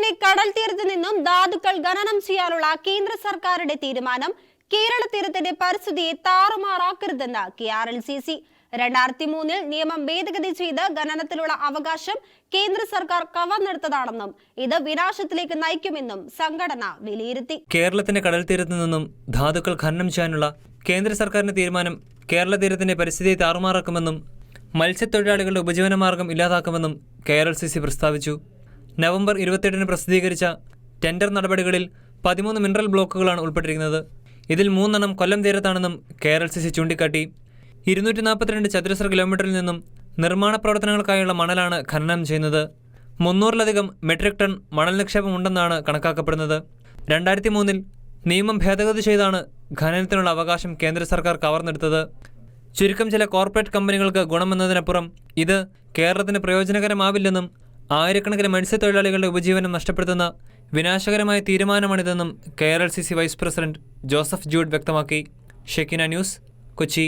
കേരളത്തിന്റെ കടൽ തീരത്ത് നിന്നും ധാതുക്കൾ ഖനനം ചെയ്യാനുള്ള കേന്ദ്ര സർക്കാരുടെ തീരുമാനം കേരള തീരത്തിന്റെ പരിസ്ഥിതിയെ താറുമാറാക്കരുതെന്ന് K R L C C. രണ്ടായിരത്തി മൂന്നിൽ നിയമം ഭേദഗതി ചെയ്ത് ഖനനത്തിലുള്ള അവകാശം കേന്ദ്ര സർക്കാർ കവർന്നെടുത്തതാണെന്നും ഇത് വിനാശത്തിലേക്ക് നയിക്കുമെന്നും സംഘടന വിലയിരുത്തി. കേരളത്തിന്റെ കടൽ തീരത്ത് നിന്നും ധാതുക്കൾ ഖനനം ചെയ്യാനുള്ള കേന്ദ്ര സർക്കാരിന്റെ തീരുമാനം കേരള തീരത്തിന്റെ പരിസ്ഥിതിയെ താറുമാറാക്കുമെന്നും മത്സ്യത്തൊഴിലാളികളുടെ ഉപജീവനമാർഗം ഇല്ലാതാക്കുമെന്നും K R L C C പ്രസ്താവിച്ചു. നവംബർ ഇരുപത്തിയെട്ടിന് പ്രസിദ്ധീകരിച്ച ടെൻഡർ നടപടികളിൽ പതിമൂന്ന് മിനറൽ ബ്ലോക്കുകളാണ് ഉൾപ്പെട്ടിരിക്കുന്നത്. ഇതിൽ മൂന്നെണ്ണം Kollam തീരത്താണെന്നും K R L C C ചൂണ്ടിക്കാട്ടി. ഇരുന്നൂറ്റി നാൽപ്പത്തിരണ്ട് ചതുരശ്ര കിലോമീറ്ററിൽ നിന്നും നിർമ്മാണ പ്രവർത്തനങ്ങൾക്കായുള്ള മണലാണ് ഖനനം ചെയ്യുന്നത്. മുന്നൂറിലധികം മെട്രിക് ടൺ മണൽ നിക്ഷേപം ഉണ്ടെന്നാണ് കണക്കാക്കപ്പെടുന്നത്. രണ്ടായിരത്തി മൂന്നിൽ നിയമം ഭേദഗതി ചെയ്താണ് ഖനനത്തിനുള്ള അവകാശം കേന്ദ്ര സർക്കാർ കവർന്നെടുത്തത്. ചുരുക്കം ചില കോർപ്പറേറ്റ് കമ്പനികൾക്ക് ഗുണമെന്നതിനപ്പുറം ഇത് കേരളത്തിന് പ്രയോജനകരമാവില്ലെന്നും ആയിരക്കണക്കിന് മത്സ്യത്തൊഴിലാളികളുടെ ഉപജീവനം നഷ്ടപ്പെടുത്തുന്ന വിനാശകരമായ തീരുമാനമാണിതെന്നും K R L C C vice president Joseph Jude വ്യക്തമാക്കി. Shekinah news Kochi.